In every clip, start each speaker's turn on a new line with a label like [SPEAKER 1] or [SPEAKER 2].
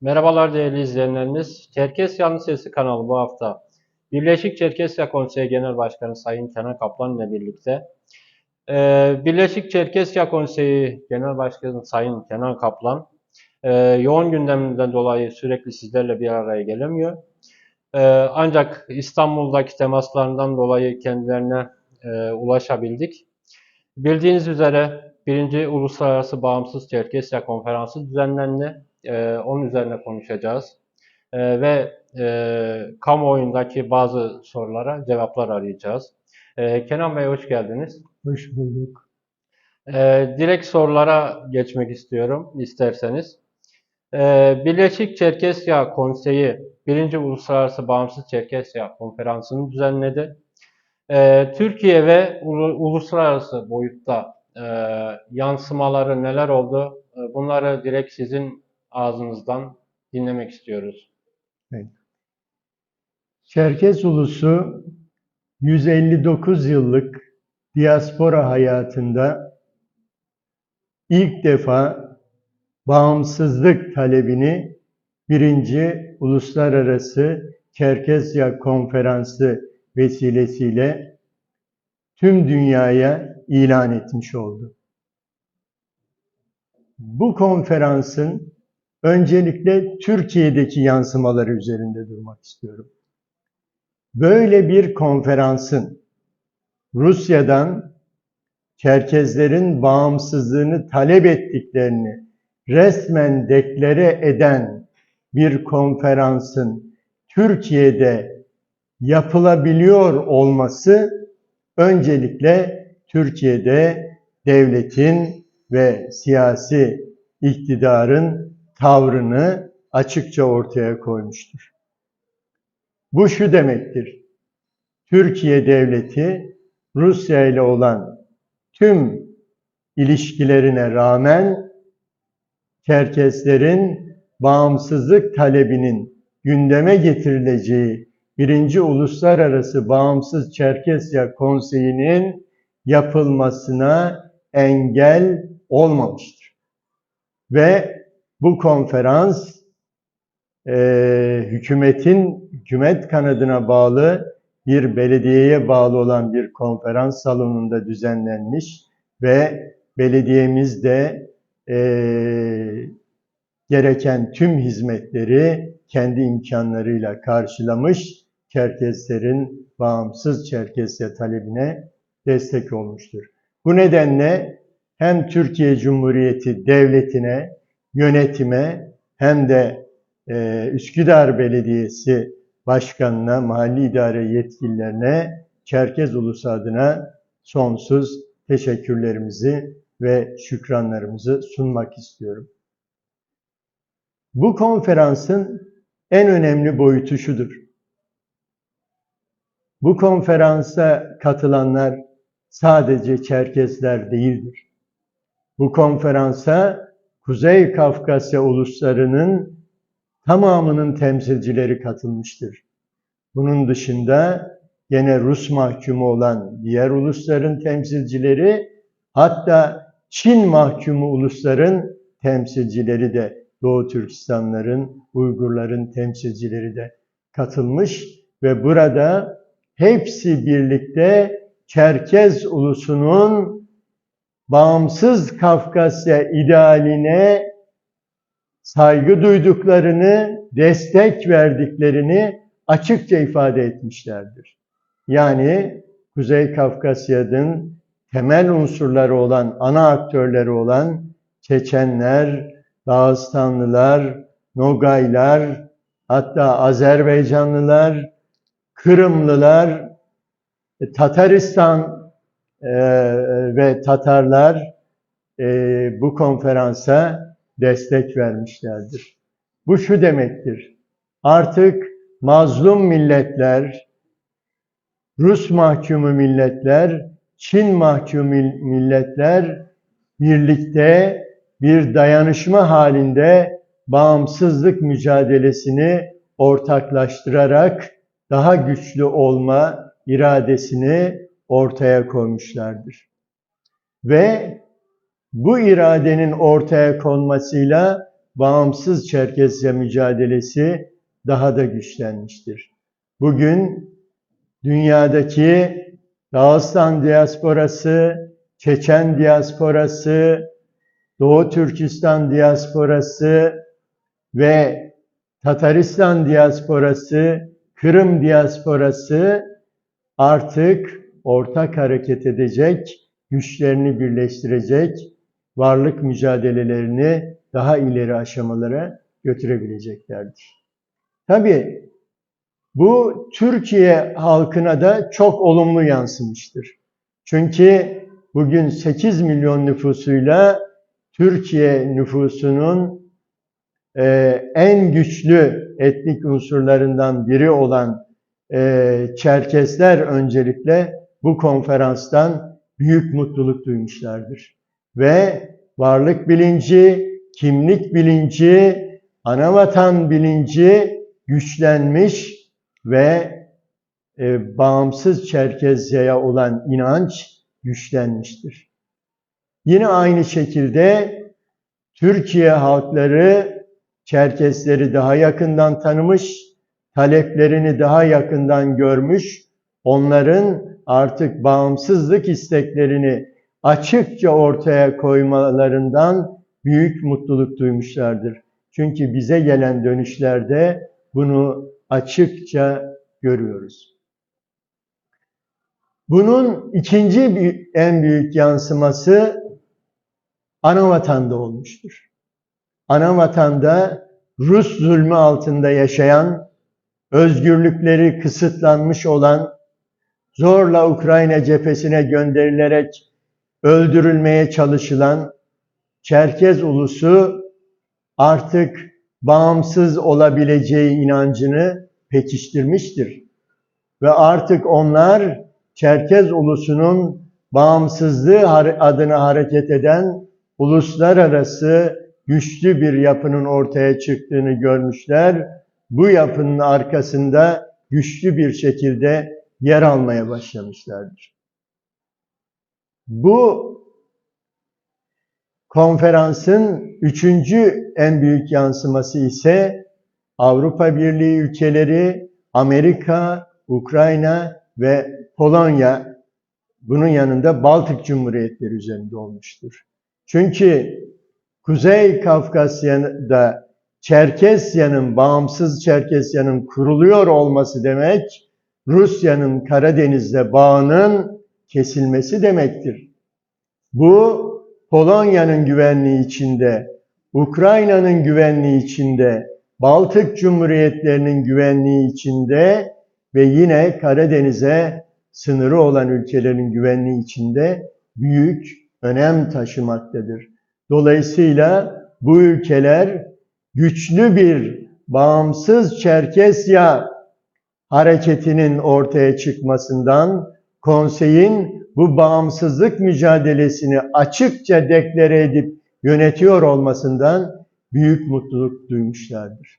[SPEAKER 1] Merhabalar değerli izleyenlerimiz. Çerkezyanlı Sesi kanalı bu hafta Birleşik Çerkesya Konseyi Genel Başkanı Sayın Kenan Kaplan ile birlikte eee, Birleşik Çerkesya Konseyi Genel Başkanı Sayın Kenan Kaplan eee, yoğun gündeminden dolayı sürekli sizlerle bir araya gelemiyor. Eee, ancak İstanbul'daki temaslarından dolayı kendilerine eee, ulaşabildik. Bildiğiniz üzere 1. Uluslararası Bağımsız Çerkesya Konferansı düzenlendi. Ee, onun üzerine konuşacağız. Ee, ve e, kamuoyundaki bazı sorulara cevaplar arayacağız. Ee, Kenan Bey hoş geldiniz.
[SPEAKER 2] Hoş bulduk.
[SPEAKER 1] Ee, direkt sorulara geçmek istiyorum isterseniz. Ee, Birleşik Çerkesya Konseyi 1. Uluslararası Bağımsız Çerkesya Konferansı'nı düzenledi. Ee, Türkiye ve ulu- uluslararası boyutta e, yansımaları neler oldu? E, Bunları direkt sizin ağzınızdan dinlemek istiyoruz.
[SPEAKER 2] Çerkez ulusu 159 yıllık diaspora hayatında ilk defa bağımsızlık talebini birinci Uluslararası Çerkezya Konferansı vesilesiyle tüm dünyaya ilan etmiş oldu. Bu konferansın öncelikle Türkiye'deki yansımaları üzerinde durmak istiyorum. Böyle bir konferansın Rusya'dan Çerkezlerin bağımsızlığını talep ettiklerini resmen deklare eden bir konferansın Türkiye'de yapılabiliyor olması öncelikle Türkiye'de devletin ve siyasi iktidarın tavrını açıkça ortaya koymuştur. Bu şu demektir. Türkiye devleti Rusya ile olan tüm ilişkilerine rağmen Çerkeslerin bağımsızlık talebinin gündeme getirileceği birinci Uluslararası Bağımsız Çerkesya Konseyi'nin yapılmasına engel olmamıştır. Ve bu konferans e, hükümetin hükümet kanadına bağlı bir belediyeye bağlı olan bir konferans salonunda düzenlenmiş ve belediyemiz de e, gereken tüm hizmetleri kendi imkanlarıyla karşılamış, Çerkeslerin bağımsız Çerkesya talebine destek olmuştur. Bu nedenle hem Türkiye Cumhuriyeti Devleti'ne, yönetime hem de e, Üsküdar Belediyesi Başkanı'na, mahalli idare yetkililerine, Çerkez Ulusu adına sonsuz teşekkürlerimizi ve şükranlarımızı sunmak istiyorum. Bu konferansın en önemli boyutu şudur. Bu konferansa katılanlar sadece Çerkezler değildir. Bu konferansa Kuzey Kafkasya uluslarının tamamının temsilcileri katılmıştır. Bunun dışında gene Rus mahkumu olan diğer ulusların temsilcileri hatta Çin mahkumu ulusların temsilcileri de Doğu Türkistanların, Uygurların temsilcileri de katılmış ve burada hepsi birlikte Çerkez ulusunun bağımsız Kafkasya idealine saygı duyduklarını, destek verdiklerini açıkça ifade etmişlerdir. Yani Kuzey Kafkasya'nın temel unsurları olan, ana aktörleri olan Çeçenler, Dağıstanlılar, Nogaylar, hatta Azerbaycanlılar, Kırımlılar, Tataristan e, ve Tatarlar e, bu konferansa destek vermişlerdir. Bu şu demektir. Artık mazlum milletler, Rus mahkumu milletler Çin mahkum milletler birlikte bir dayanışma halinde bağımsızlık mücadelesini ortaklaştırarak daha güçlü olma iradesini ortaya koymuşlardır. Ve bu iradenin ortaya konmasıyla bağımsız Çerkesya mücadelesi daha da güçlenmiştir. Bugün dünyadaki Dağıstan diasporası, Çeçen diasporası, Doğu Türkistan diasporası ve Tataristan diasporası, Kırım diasporası artık ortak hareket edecek, güçlerini birleştirecek, varlık mücadelelerini daha ileri aşamalara götürebileceklerdir. Tabii bu Türkiye halkına da çok olumlu yansımıştır. Çünkü bugün 8 milyon nüfusuyla Türkiye nüfusunun e, en güçlü etnik unsurlarından biri olan e, Çerkesler öncelikle bu konferanstan büyük mutluluk duymuşlardır. Ve varlık bilinci, kimlik bilinci, anavatan bilinci güçlenmiş ve e, bağımsız Çerkezya'ya olan inanç güçlenmiştir. Yine aynı şekilde Türkiye halkları Çerkesleri daha yakından tanımış, taleplerini daha yakından görmüş, onların artık bağımsızlık isteklerini açıkça ortaya koymalarından büyük mutluluk duymuşlardır. Çünkü bize gelen dönüşlerde bunu açıkça görüyoruz. Bunun ikinci en büyük yansıması ana vatanda olmuştur. Ana vatanda Rus zulmü altında yaşayan, özgürlükleri kısıtlanmış olan, zorla Ukrayna cephesine gönderilerek öldürülmeye çalışılan Çerkez ulusu artık bağımsız olabileceği inancını pekiştirmiştir. Ve artık onlar Çerkez ulusunun bağımsızlığı adına hareket eden uluslararası güçlü bir yapının ortaya çıktığını görmüşler. Bu yapının arkasında güçlü bir şekilde yer almaya başlamışlardır. Bu konferansın üçüncü en büyük yansıması ise Avrupa Birliği ülkeleri, Amerika, Ukrayna ve Polonya bunun yanında Baltık Cumhuriyetleri üzerinde olmuştur. Çünkü Kuzey Kafkasya'da Çerkesya'nın, bağımsız Çerkesya'nın kuruluyor olması demek, Rusya'nın Karadeniz'de bağının kesilmesi demektir. Bu Polonya'nın güvenliği içinde, Ukrayna'nın güvenliği içinde, Baltık Cumhuriyetlerinin güvenliği içinde ve yine Karadeniz'e sınırı olan ülkelerin güvenliği içinde büyük önem taşımaktadır. Dolayısıyla bu ülkeler güçlü bir bağımsız Çerkesya hareketinin ortaya çıkmasından, konseyin bu bağımsızlık mücadelesini açıkça deklare edip yönetiyor olmasından büyük mutluluk duymuşlardır.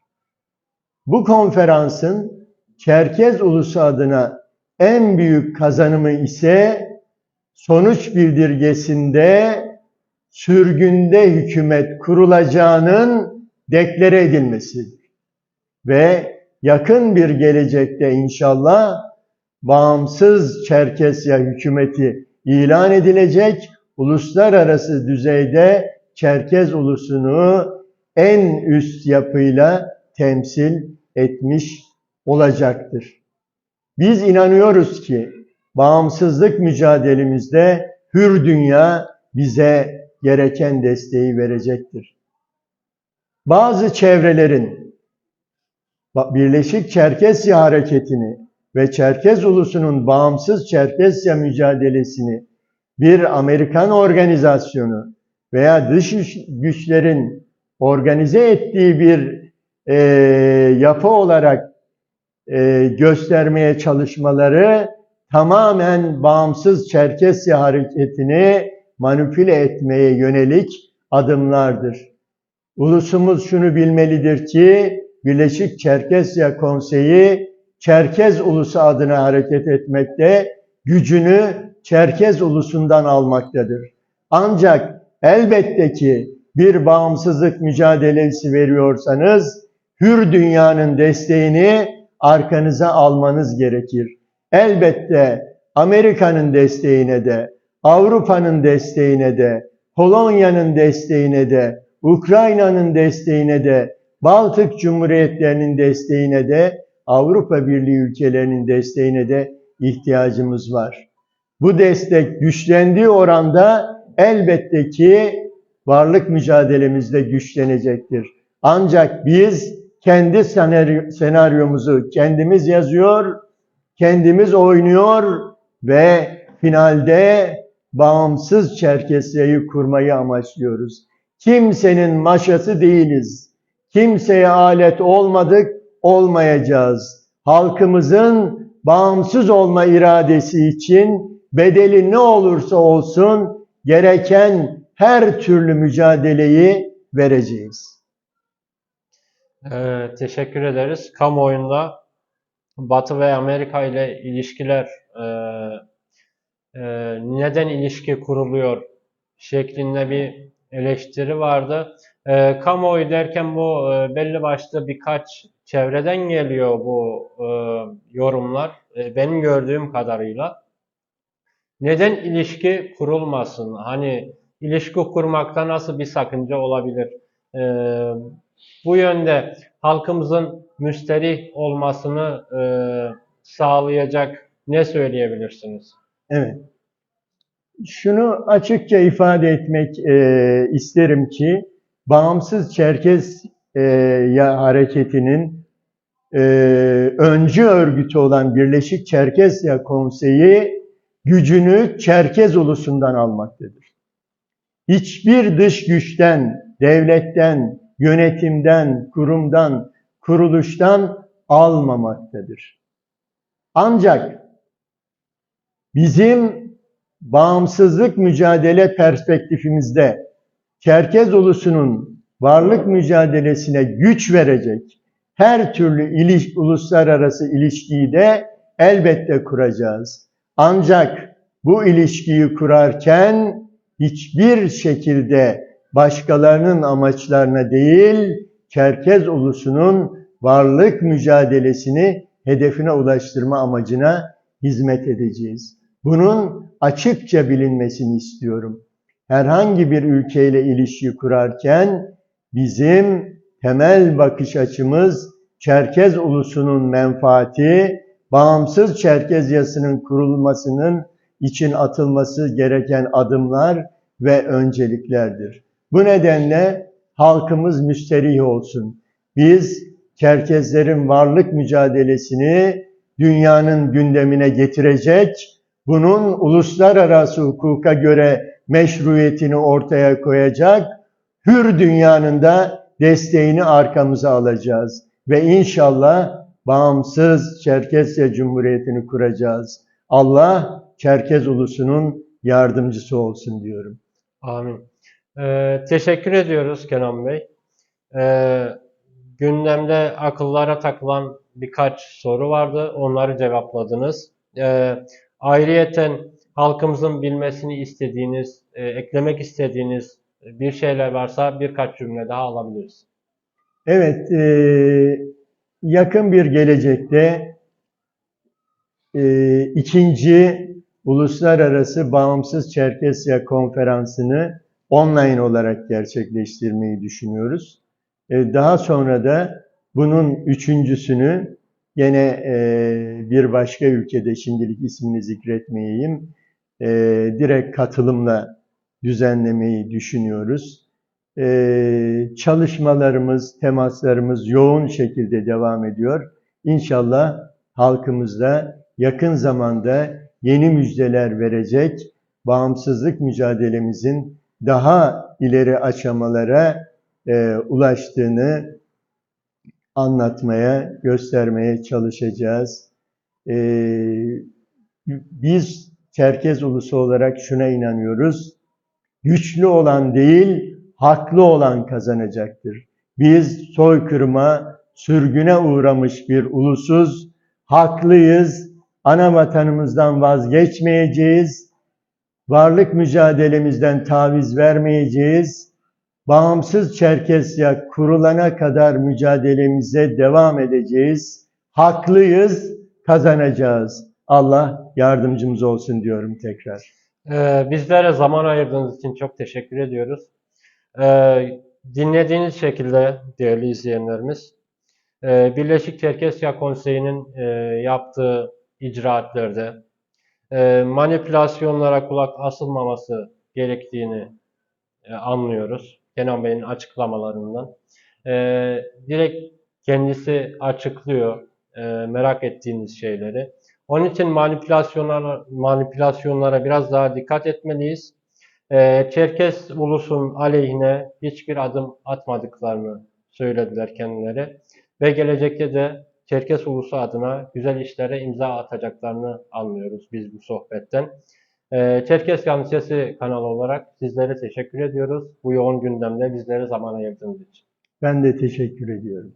[SPEAKER 2] Bu konferansın Çerkez ulusu adına en büyük kazanımı ise sonuç bildirgesinde sürgünde hükümet kurulacağının deklare edilmesidir. Ve yakın bir gelecekte inşallah bağımsız Çerkesya hükümeti ilan edilecek, uluslararası düzeyde Çerkez ulusunu en üst yapıyla temsil etmiş olacaktır. Biz inanıyoruz ki bağımsızlık mücadelemizde hür dünya bize gereken desteği verecektir. Bazı çevrelerin Birleşik Çerkesya hareketini ve Çerkez ulusunun bağımsız Çerkesya mücadelesini bir Amerikan organizasyonu veya dış güçlerin organize ettiği bir e, yapı olarak e, göstermeye çalışmaları tamamen bağımsız Çerkesya hareketini manipüle etmeye yönelik adımlardır. Ulusumuz şunu bilmelidir ki Birleşik Çerkesya Konseyi Çerkez ulusu adına hareket etmekte, gücünü Çerkez ulusundan almaktadır. Ancak elbette ki bir bağımsızlık mücadelesi veriyorsanız hür dünyanın desteğini arkanıza almanız gerekir. Elbette Amerika'nın desteğine de, Avrupa'nın desteğine de, Polonya'nın desteğine de, Ukrayna'nın desteğine de, Baltık Cumhuriyetlerinin desteğine de, Avrupa Birliği ülkelerinin desteğine de ihtiyacımız var. Bu destek güçlendiği oranda elbette ki varlık mücadelemizde güçlenecektir. Ancak biz kendi senaryo- senaryomuzu kendimiz yazıyor, kendimiz oynuyor ve finalde bağımsız Çerkesya'yı kurmayı amaçlıyoruz. Kimsenin maşası değiliz. Kimseye alet olmadık, olmayacağız. Halkımızın bağımsız olma iradesi için bedeli ne olursa olsun gereken her türlü mücadeleyi vereceğiz.
[SPEAKER 1] Ee, teşekkür ederiz. Kamuoyunda Batı ve Amerika ile ilişkiler e, e, neden ilişki kuruluyor şeklinde bir eleştiri vardı. E, kamuoyu derken bu e, belli başlı birkaç çevreden geliyor bu e, yorumlar. E, benim gördüğüm kadarıyla. Neden ilişki kurulmasın? Hani ilişki kurmakta nasıl bir sakınca olabilir? E, bu yönde halkımızın müsterih olmasını e, sağlayacak ne söyleyebilirsiniz?
[SPEAKER 2] Evet. Şunu açıkça ifade etmek e, isterim ki bağımsız Çerkez e, ya hareketinin e, öncü örgütü olan Birleşik Çerkesya Konseyi gücünü Çerkez ulusundan almaktadır. Hiçbir dış güçten, devletten, yönetimden, kurumdan, kuruluştan almamaktadır. Ancak bizim bağımsızlık mücadele perspektifimizde Çerkez ulusunun varlık mücadelesine güç verecek her türlü iliş, uluslararası ilişkiyi de elbette kuracağız. Ancak bu ilişkiyi kurarken hiçbir şekilde başkalarının amaçlarına değil, Çerkez ulusunun varlık mücadelesini hedefine ulaştırma amacına hizmet edeceğiz. Bunun açıkça bilinmesini istiyorum. Herhangi bir ülkeyle ilişki kurarken bizim temel bakış açımız Çerkez ulusunun menfaati, bağımsız Çerkezyasının kurulmasının için atılması gereken adımlar ve önceliklerdir. Bu nedenle halkımız müsterih olsun. Biz Çerkezlerin varlık mücadelesini dünyanın gündemine getirecek, bunun uluslararası hukuka göre meşruiyetini ortaya koyacak, hür dünyanın da desteğini arkamıza alacağız. Ve inşallah bağımsız Çerkesya Cumhuriyeti'ni kuracağız. Allah Çerkez ulusunun yardımcısı olsun diyorum.
[SPEAKER 1] Amin. Ee, teşekkür ediyoruz Kenan Bey. Ee, gündemde akıllara takılan birkaç soru vardı. Onları cevapladınız. Ee, ayrıyeten halkımızın bilmesini istediğiniz, e, eklemek istediğiniz bir şeyler varsa birkaç cümle daha alabiliriz.
[SPEAKER 2] Evet, e, yakın bir gelecekte e, ikinci Uluslararası Bağımsız Çerkesya Konferansı'nı online olarak gerçekleştirmeyi düşünüyoruz. E, daha sonra da bunun üçüncüsünü yine e, bir başka ülkede şimdilik ismini zikretmeyeyim, e, direkt katılımla düzenlemeyi düşünüyoruz. Ee, çalışmalarımız, temaslarımız yoğun şekilde devam ediyor. İnşallah halkımızda yakın zamanda yeni müjdeler verecek, bağımsızlık mücadelemizin daha ileri aşamalara e, ulaştığını anlatmaya, göstermeye çalışacağız. Ee, Biz Çerkez ulusu olarak şuna inanıyoruz. Güçlü olan değil, haklı olan kazanacaktır. Biz soykırıma, sürgüne uğramış bir ulusuz, haklıyız, ana vatanımızdan vazgeçmeyeceğiz, varlık mücadelemizden taviz vermeyeceğiz, bağımsız Çerkesya kurulana kadar mücadelemize devam edeceğiz, haklıyız, kazanacağız. Allah yardımcımız olsun diyorum tekrar.
[SPEAKER 1] Ee, bizlere zaman ayırdığınız için çok teşekkür ediyoruz. Ee, dinlediğiniz şekilde değerli izleyenlerimiz, e, Birleşik Çerkesya Konseyi'nin e, yaptığı icraatlerde e, manipülasyonlara kulak asılmaması gerektiğini anlıyoruz. Kenan Bey'in açıklamalarından. Direkt kendisi açıklıyor merak ettiğiniz şeyleri. Onun için manipülasyonlara, manipülasyonlara biraz daha dikkat etmeliyiz. Ee, Çerkes ulusun aleyhine hiçbir adım atmadıklarını söylediler kendileri. Ve gelecekte de Çerkes ulusu adına güzel işlere imza atacaklarını anlıyoruz biz bu sohbetten. Ee, Çerkes Yanı Sesi kanalı olarak sizlere teşekkür ediyoruz. Bu yoğun gündemde bizlere zaman ayırdığınız için.
[SPEAKER 2] Ben de teşekkür ediyorum.